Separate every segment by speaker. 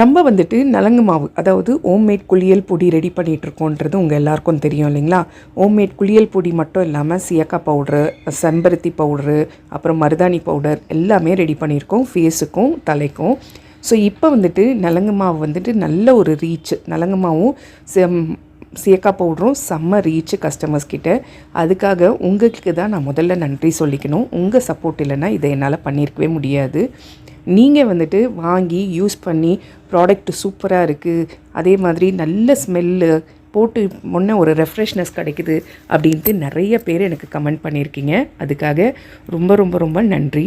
Speaker 1: நம்ம வந்துட்டு நலங்கு மாவு அதாவது ஹோம்மேட் குளியல் பொடி ரெடி பண்ணிகிட்ருக்கோன்றது உங்கள் எல்லாருக்கும் தெரியும் இல்லைங்களா? ஹோம்மேட் குளியல் பொடி மட்டும் இல்லாமல் சியக்காய் பவுட்ரு செம்பருத்தி பவுட்ரு அப்புறம் மருதாணி பவுடர் எல்லாமே ரெடி பண்ணியிருக்கோம். ஃபேஸுக்கும் தலைக்கும். ஸோ இப்போ வந்துட்டு நலங்கு மாவு வந்துட்டு நல்ல ஒரு ரீச் நலங்கு மாவும் செம் சியக்காய் பவுடரும் செம்ம ரீச் கஸ்டமர்ஸ் கிட்ட. அதுக்காக உங்களுக்கு தான் நான் முதல்ல நன்றி சொல்லிக்கணும். உங்கள் சப்போர்ட் இல்லைன்னா இதை என்னால் பண்ணியிருக்கவே முடியாது. நீங்கள் வந்துட்டு வாங்கி யூஸ் பண்ணி ப்ராடக்ட் சூப்பராக இருக்குது அதே மாதிரி நல்ல ஸ்மெல்லு போட்டு முன்ன ஒரு ரெஃப்ரெஷ்னஸ் கிடைக்குது அப்படின்ட்டு நிறைய பேர் எனக்கு கமெண்ட் பண்ணியிருக்கீங்க. அதுக்காக ரொம்ப ரொம்ப ரொம்ப நன்றி.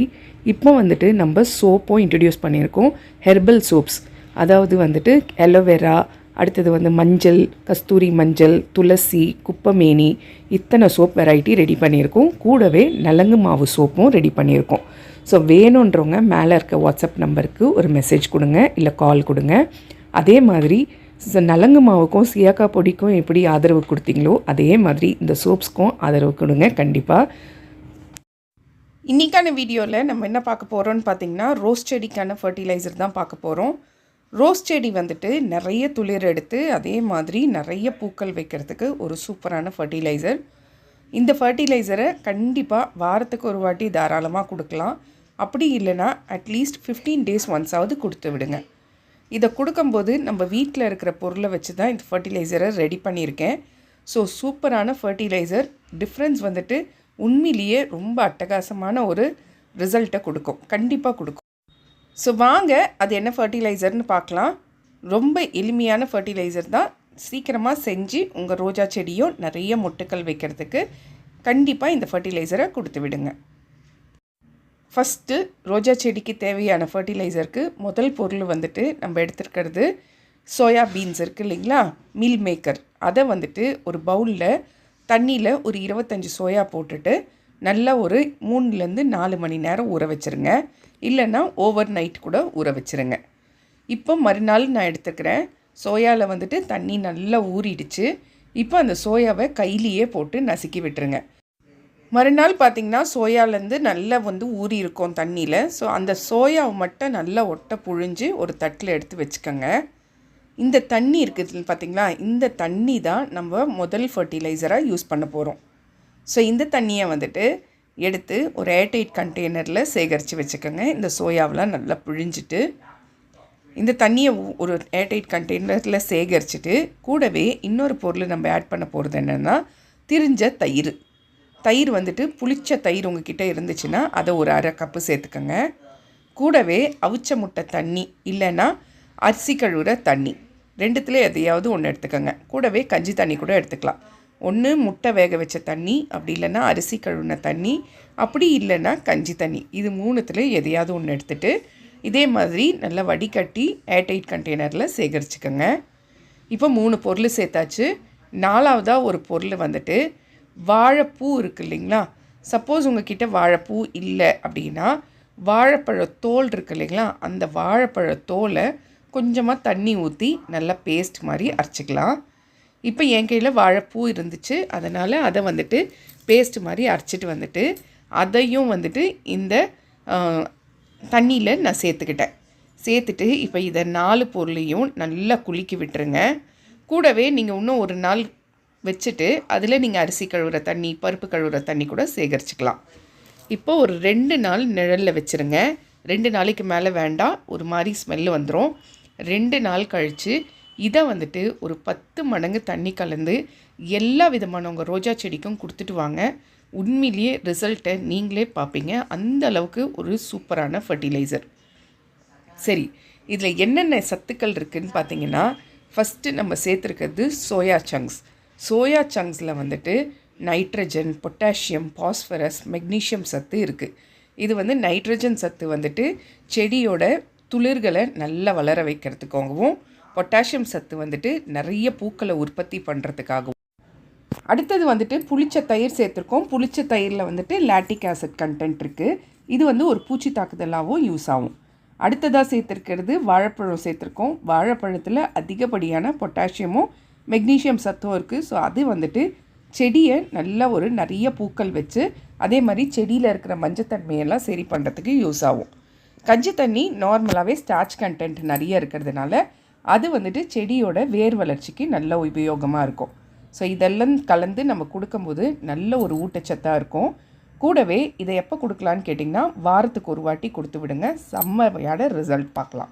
Speaker 1: இப்போ வந்துட்டு நம்ம சோப்பும் இன்ட்ரடியூஸ் பண்ணியிருக்கோம். ஹெர்பல் சோப்ஸ் அதாவது வந்துட்டு அலோவேரா அடுத்தது வந்து மஞ்சள் கஸ்தூரி மஞ்சள் துளசி குப்பமேனி இத்தனை சோப் வெரைட்டி ரெடி பண்ணியிருக்கோம். கூடவே நலங்கு மாவு சோப்பும் ரெடி பண்ணியிருக்கோம். ஸோ வேணுன்றவங்க மேலே இருக்க வாட்ஸ்அப் நம்பருக்கு ஒரு மெசேஜ் கொடுங்க இல்லை கால் கொடுங்க. அதே மாதிரி நலங்கு மாவுக்கும் சியாக்கா பொடிக்கும் எப்படி ஆதரவு கொடுத்தீங்களோ அதே மாதிரி இந்த சோப்ஸ்க்கும் ஆதரவு கொடுங்க கண்டிப்பாக இன்றைக்கான வீடியோவில் நம்ம என்ன பார்க்க போகிறோம்னு பார்த்தீங்கன்னா ரோஸ் செடிக்கான ஃபர்டிலைசர் தான் பார்க்க போகிறோம் ரோஸ் செடி வந்துட்டு நிறைய துளிர் எடுத்து அதே மாதிரி நிறைய பூக்கள் வைக்கிறதுக்கு ஒரு சூப்பரான ஃபர்டிலைசர் இந்த ஃபர்டிலைசரை கண்டிப்பாக வாரத்துக்கு ஒரு வாட்டி தாராளமாக கொடுக்கலாம். அப்படி இல்லைன்னா அட்லீஸ்ட் ஃபிஃப்டீன் டேஸ் ஒன்ஸாவது கொடுத்து விடுங்க. இதை கொடுக்கும்போது நம்ம வீட்டில் இருக்கிற பொருளை வச்சு தான் இந்த ஃபர்டிலைசரை ரெடி பண்ணியிருக்கேன். ஸோ சூப்பரான ஃபர்டிலைசர் டிஃப்ரென்ஸ் வந்துட்டு உண்மையிலேயே ரொம்ப அட்டகாசமான ஒரு ரிசல்ட்டை கொடுக்கும். கண்டிப்பாக கொடுக்கும். ஸோ வாங்க அது என்ன ஃபர்டிலைசர்னு பார்க்கலாம். ரொம்ப எளிமையான ஃபர்டிலைசர் தான். சீக்கிரமாக செஞ்சு உங்கள் ரோஜா செடியும் நிறைய மொட்டுக்கள் வைக்கிறதுக்கு கண்டிப்பாக இந்த ஃபர்டிலைசரை கொடுத்து விடுங்க. ஃபஸ்ட்டு ரோஜா செடிக்கு தேவையான ஃபர்டிலைசருக்கு முதல் பொருள் வந்துட்டு நம்ம எடுத்துருக்கிறது சோயா பீன்ஸ் இருக்குது இல்லைங்களா? Meal maker. அதை வந்துட்டு ஒரு பவுலில் தண்ணியில் ஒரு இருபத்தஞ்சி சோயா போட்டுட்டு நல்லா ஒரு மூணுலேருந்து நாலு மணி நேரம் ஊற வச்சுருங்க. இல்லைன்னா ஓவர் நைட் கூட ஊற வச்சுருங்க. இப்போ மறுநாள் நான் எடுத்துக்கிறேன். சோயாவில் வந்துட்டு தண்ணி நல்லா ஊறிடுச்சு. இப்போ அந்த சோயாவை கையிலேயே போட்டு நசுக்கி விட்டுருங்க. மறுநாள் பார்த்திங்கன்னா சோயாலேருந்து நல்லா வந்து ஊறி இருக்கும் தண்ணியில். ஸோ அந்த சோயாவை மட்டும் நல்லா ஒட்டை புழிஞ்சு ஒரு தட்டில் எடுத்து வச்சுக்கோங்க. இந்த தண்ணி இருக்குது பார்த்தீங்களா இந்த தண்ணி தான் நம்ம முதல் ஃபர்டிலைசராக யூஸ் பண்ண போகிறோம் ஸோ இந்த தண்ணியை வந்துட்டு எடுத்து ஒரு ஏர்டைட் கண்டெய்னரில் சேகரித்து வச்சுக்கோங்க. இந்த சோயாவெலாம் நல்லா பிழிஞ்சிட்டு இந்த தண்ணியை ஒரு ஏர்டைட் கண்டெய்னரில் சேகரிச்சுட்டு கூடவே இன்னொரு பொருள் நம்ம ஆட் பண்ண போகிறது என்னென்னா திரிஞ்ச தயிர். தயிர் வந்துட்டு புளிச்ச தயிர் உங்ககிட்ட இருந்துச்சுன்னா அதை ஒரு அரை கப்பு சேர்த்துக்கோங்க. கூடவே அவிச்ச முட்டை தண்ணி இல்லைன்னா அரிசி கழுவுற தண்ணி. ரெண்டுத்துல எதையாவது ஒன்று எடுத்துக்கோங்க. கூடவே கஞ்சி தண்ணி கூட எடுத்துக்கலாம். ஒன்று முட்டை வேக வச்ச தண்ணி அப்படி இல்லைன்னா அரிசி கழுவுன தண்ணி அப்படி இல்லைன்னா கஞ்சி தண்ணி. இது மூணுத்தில் எதையாவது ஒன்று எடுத்துட்டு இதே மாதிரி நல்லா வடிகட்டி ஏர்டைட் கண்டெய்னரில் சேகரிச்சுக்கோங்க. இப்போ மூணு பொருள் சேர்த்தாச்சு. நாலாவதாக ஒரு பொருள் வந்துட்டு வாழைப்பூ இருக்கு இல்லைங்களா? சப்போஸ் உங்ககிட்ட வாழைப்பூ இல்லை அப்படின்னா வாழைப்பழ தோல் இருக்கு இல்லைங்களா? அந்த வாழைப்பழ தோலை கொஞ்சமாக தண்ணி ஊற்றி நல்லா பேஸ்ட் மாதிரி அரைச்சிக்கலாம். இப்போ என் கையில் வாழைப்பூ இருந்துச்சு. அதனால் அதை வந்துட்டு பேஸ்ட் மாதிரி அரைச்சிட்டு வந்துட்டு அதையும் வந்துட்டு இந்த தண்ணியில் நான் சேர்த்துக்கிட்டேன். சேர்த்துட்டு இப்போ இதை நாலு பொருளையும் நல்லா குலுக்கி விட்டுருங்க. கூடவே நீங்கள் இன்னும் ஒரு நாள் வச்சுட்டு அதில் நீங்கள் அரிசி கழுவுற தண்ணி பருப்பு கழுவுற தண்ணி கூட சேகரிச்சுக்கலாம். இப்போ ஒரு ரெண்டு நாள் நிழலில் வச்சுருங்க. ரெண்டு நாளைக்கு மேலே வேண்டாம். ஒரு மாதிரி ஸ்மெல்லு வந்துடும் ரெண்டு நாள் கழித்து இதை வந்துட்டு ஒரு பத்து மடங்கு தண்ணி கலந்து எல்லா விதமான உங்கள் ரோஜா செடிக்கும் கொடுத்துட்டு வாங்க. உண்மையிலேயே ரிசல்ட்டை நீங்களே பார்ப்பீங்க. அந்த அளவுக்கு ஒரு சூப்பரான ஃபர்டிலைசர் சரி இதில் என்னென்ன சத்துக்கள் இருக்குதுன்னு பார்த்தீங்கன்னா ஃபஸ்ட்டு நம்ம சேர்த்துருக்கிறது சோயா சங்க்ஸ் சோயா சங்க்ஸில் வந்துட்டு நைட்ரஜன் பொட்டாசியம் பாஸ்பரஸ் மெக்னீஷியம் சத்து இருக்குது இது வந்து நைட்ரஜன் சத்து வந்துட்டு செடியோட துளிர்களை நல்லா வளர வைக்கிறதுக்காகவும் பொட்டாசியம் சத்து வந்துட்டு நிறைய பூக்களை உற்பத்தி பண்ணுறதுக்காகவும் அடுத்தது வந்துட்டு புளிச்ச தயிர் சேர்த்துருக்கோம். புளிச்ச தயிரில் வந்துட்டு லாட்டிக் ஆசிட் கண்டென்ட் இருக்குது இது வந்து ஒரு பூச்சி தாக்குதலாகவும் யூஸ் ஆகும். அடுத்ததாக சேர்த்துருக்கிறது வாழைப்பழம் சேர்த்துருக்கோம். வாழைப்பழத்தில் அதிகப்படியான பொட்டாசியமும் மெக்னீஷியம் சத்தும் இருக்குது ஸோ அது வந்துட்டு செடியை நல்ல ஒரு நிறைய பூக்கள் வச்சு அதே மாதிரி செடியில் இருக்கிற மஞ்சத்தன்மையெல்லாம் சரி பண்ணுறதுக்கு யூஸ் ஆகும். கஞ்சி தண்ணி நார்மலாகவே ஸ்டார்ச் கண்டென்ட் நிறைய இருக்கிறதுனால அது வந்துட்டு செடியோட வேர் வளர்ச்சிக்கு நல்ல உபயோகமாக இருக்கும். ஸோ இதெல்லாம் கலந்து நம்ம கொடுக்கும்போது நல்ல ஒரு ஊட்டச்சத்தாக இருக்கும். கூடவே இதை எப்போ கொடுக்கலான்னு கேட்டிங்கன்னா வாரத்துக்கு ஒரு வாட்டி கொடுத்து விடுங்க. செம்மையான ரிசல்ட் பார்க்கலாம்.